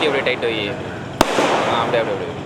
முட்டி அப்படியே டைட் வை ஆ அப்படியே அப்படியே அப்படியே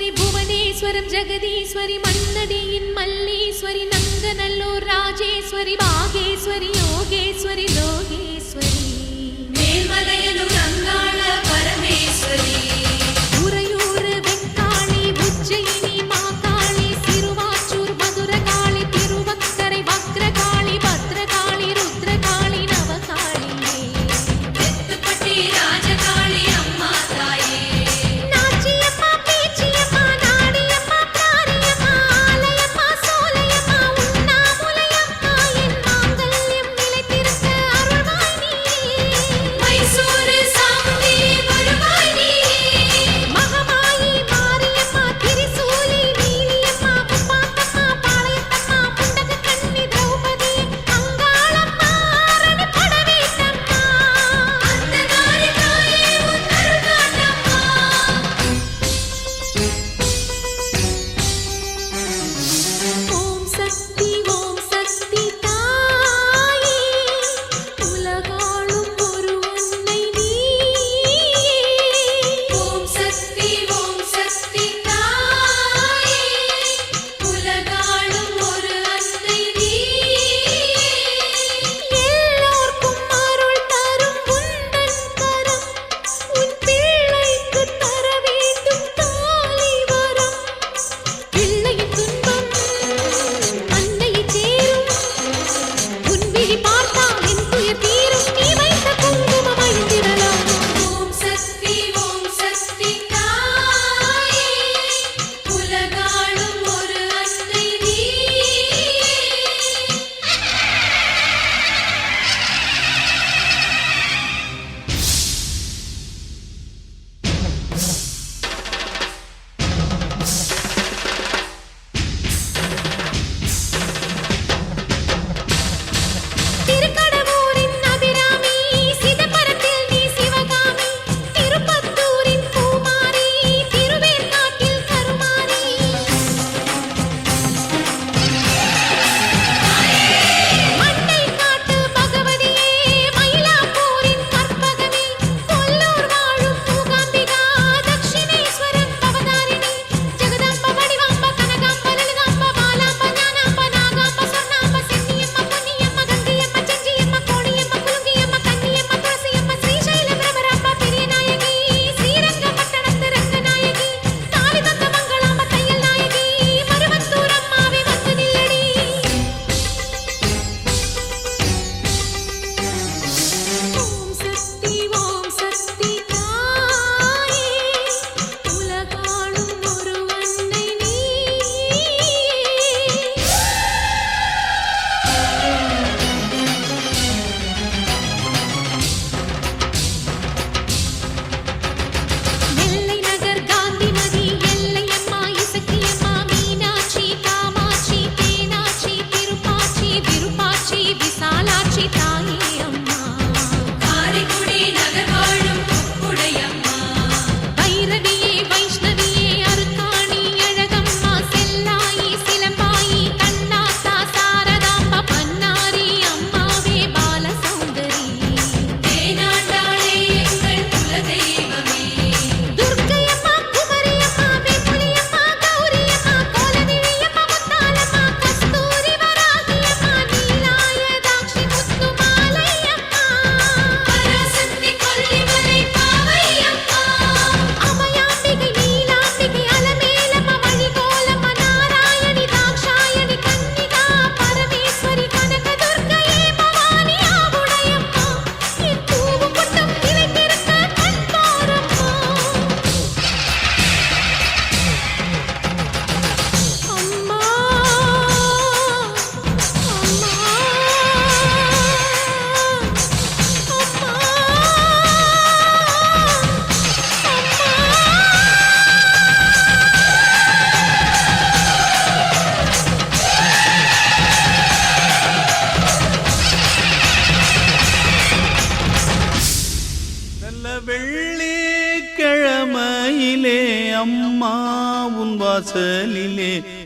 భువనేశ్వరి భువనేశ్వరం జగదీశ్వరి మన్నడియిన్ మల్లీశ్వరి నందనల్లూర్ రాజేశ్వరి బాగేశ్వరి యోగేశ్వరి లోగేశ్వరి మేల్మలయను రంగాళ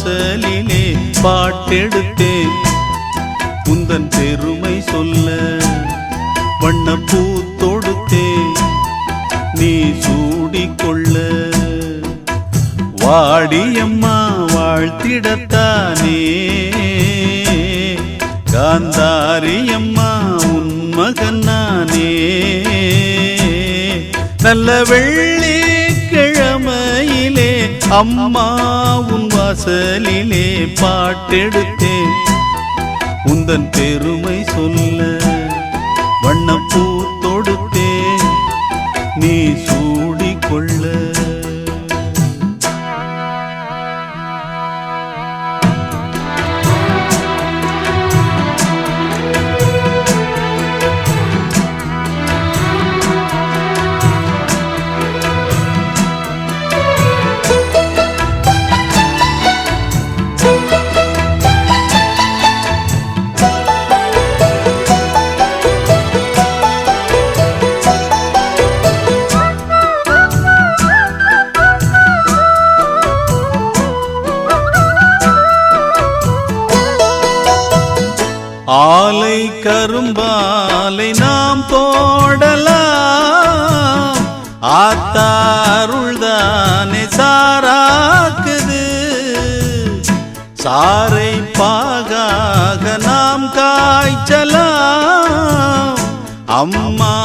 வாசலிலே பாட்டெடுத்தேன் உந்தன் பெருமை சொல்ல வண்ணப்பூ தொடுத்தேன் நீ சூடிக்கொள்ள. வாடியம்மா வாழ்த்திடத்தானே காந்தாரியம்மா உன் மகன் நானே. நல்ல வெள்ளிக்கிழமையிலே அம்மா வாசலிலே பாட்டெடுத்தேன் உந்தன் பெருமை சொல்ல வண்ணப்பூ தொடுத்தேன் நீ சூ அம்மா அருள்தானே இனிப்பா